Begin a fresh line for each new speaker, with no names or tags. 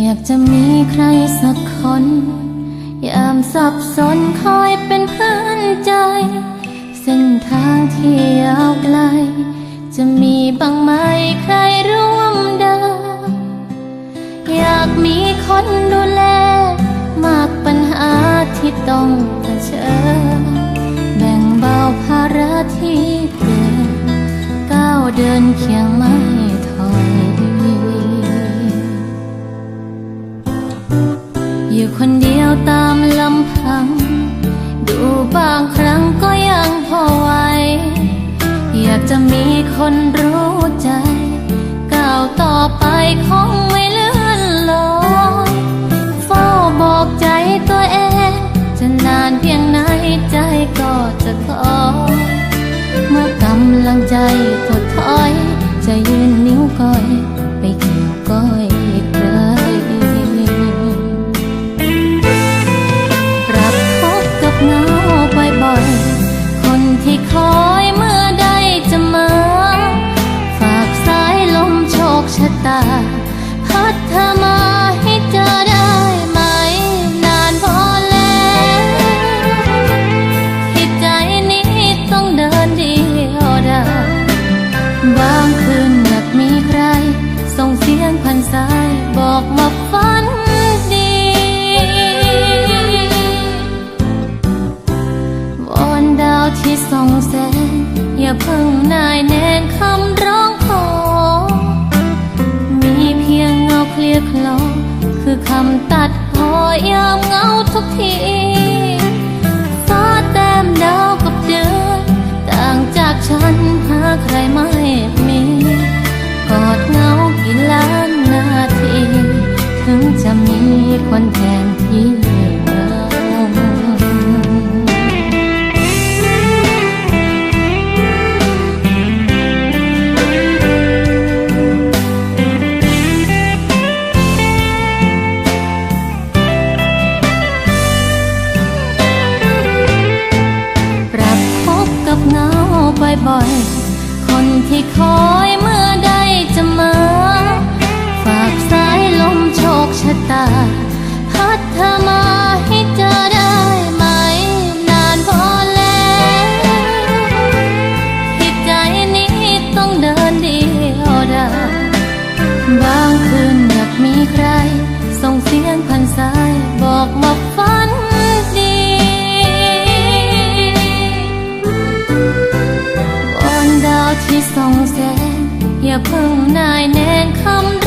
อยากจะมีใครสักคน ยามสับสนคอยเป็นเพื่อนใจ เส้นทางที่ยาวไกล จะมีบ้างไหมใครร่วมเดินอยากมีคนดูแล มากปัญหาที่ต้องเผชิญแบ่งเบาภาระที่เกิดก้าวเดินเคียงม่ถ อยู่คนเดียวตามลำพัง ดูบางครั้งก็ยังพอไหวอยากจะมีคนรู้ใจ ก้าวต่อไปคงไม่เลื่อนลอยเฝ้าบอกใจตัวเอง จะนานเพียงไหนใจก็จะคอยเมื่อกำลังใจ ที่ส่องแสง อย่าเพิ่งนายแนนคำร้องขอ มีเพียงเงาเคลียร์คลอ คือคำตัดพอยามเงาทุกทีฟ้าแต้มดาวกับเดือนต่างจากฉันหาใครไม่มี กอดเงากี่ล้านนาที ถึงจะมีคนแทนที่ ชะตา พัดเธอมาให้เจอได้ไหม นานพอแล้วที่ใจนี้ต้องเดินเดียวดายบางคืนอยากมีใคร ส่งเสียงพันสายบอกว่าฝันดีวอนดาวที่ส่องแสงอย่าเพิ่งนายแนงคำ